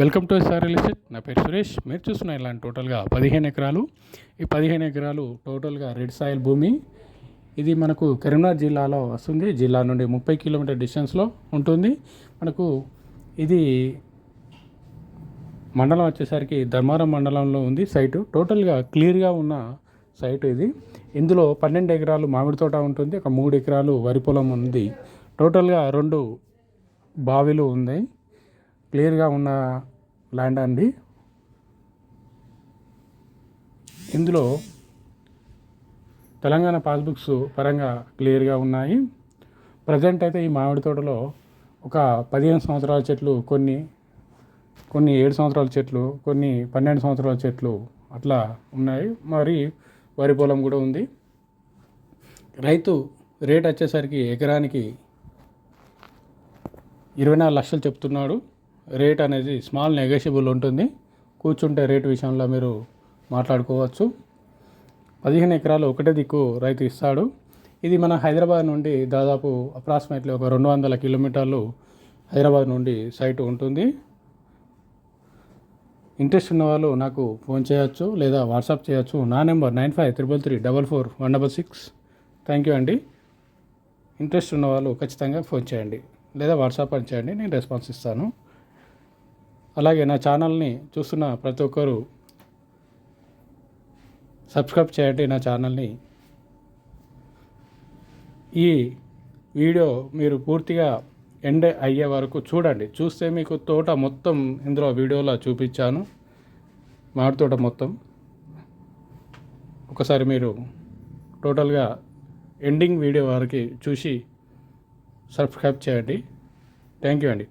Welcome to SR real estate. నా పేరు సురేష్. మీరు చూస్తున్న ఇలాంటి టోటల్గా పదిహేను ఎకరాలు. ఈ పదిహేను ఎకరాలు టోటల్గా రెడ్ సాయిల్ భూమి. ఇది మనకు కరీంనగర్ జిల్లాలో వస్తుంది. జిల్లా నుండి ముప్పై కిలోమీటర్ డిస్టెన్స్లో ఉంటుంది. మనకు ఇది మండలం వచ్చేసరికి ధర్మారం మండలంలో ఉంది సైటు. టోటల్గా క్లియర్గా ఉన్న సైట్ ఇది. ఇందులో పన్నెండు ఎకరాలు మామిడి తోట ఉంటుంది. ఒక మూడు ఎకరాలు వరి పొలం ఉంది. టోటల్గా రెండు బావిలు ఉన్నాయి. క్లియర్గా ఉన్న ల్యాండ్ అండి. ఇందులో తెలంగాణ పాస్బుక్స్ పరంగా క్లియర్గా ఉన్నాయి. ప్రజెంట్ అయితే ఈ మామిడి తోటలో ఒక పదిహేను సంవత్సరాల చెట్లు కొన్ని కొన్ని ఏడు సంవత్సరాల చెట్లు కొన్ని పన్నెండు సంవత్సరాల చెట్లు అట్లా ఉన్నాయి. మరి వరి పొలం కూడా ఉంది. రైతు రేట్ వచ్చేసరికి ఎకరానికి ఇరవై నాలుగు లక్షలు చెప్తున్నాడు. రేట్ అనేది స్మాల్ నెగోషియబుల్ ఉంటుంది. కూర్చుంటే రేట్ విషయంలో మీరు మాట్లాడుకోవచ్చు. పదిహేను ఎకరాలు ఒకటే దిక్కు రైతు ఇస్తాడు. ఇది మన హైదరాబాద్ నుండి దాదాపు అప్రాక్సిమేట్లీ ఒక రెండు వందల కిలోమీటర్లు హైదరాబాద్ నుండి సైట్ ఉంటుంది. ఇంట్రెస్ట్ ఉన్న వాళ్ళు నాకు ఫోన్ చేయొచ్చు లేదా వాట్సాప్ చేయొచ్చు. నా number nine five triple three double four one double six. Thank you అండి. ఇంట్రెస్ట్ ఉన్న వాళ్ళు ఖచ్చితంగా ఫోన్ చేయండి లేదా వాట్సాప్ అని చేయండి. నేను రెస్పాన్స్ ఇస్తాను. అలాగే నా ఛానల్ని చూస్తున్న ప్రతి ఒక్కరూ సబ్స్క్రైబ్ చేయండి నా ఛానల్ని. ఈ వీడియో మీరు పూర్తిగా ఎండ్ అయ్యే వరకు చూడండి. చూస్తే మీకు తోట మొత్తం ఇందులో వీడియోలో చూపించాను. మామిడి తోట మొత్తం. ఒకసారి మీరు టోటల్గా ఎండింగ్ వీడియో వరకు చూసి సబ్స్క్రైబ్ చేయండి. థ్యాంక్ యూ అండి.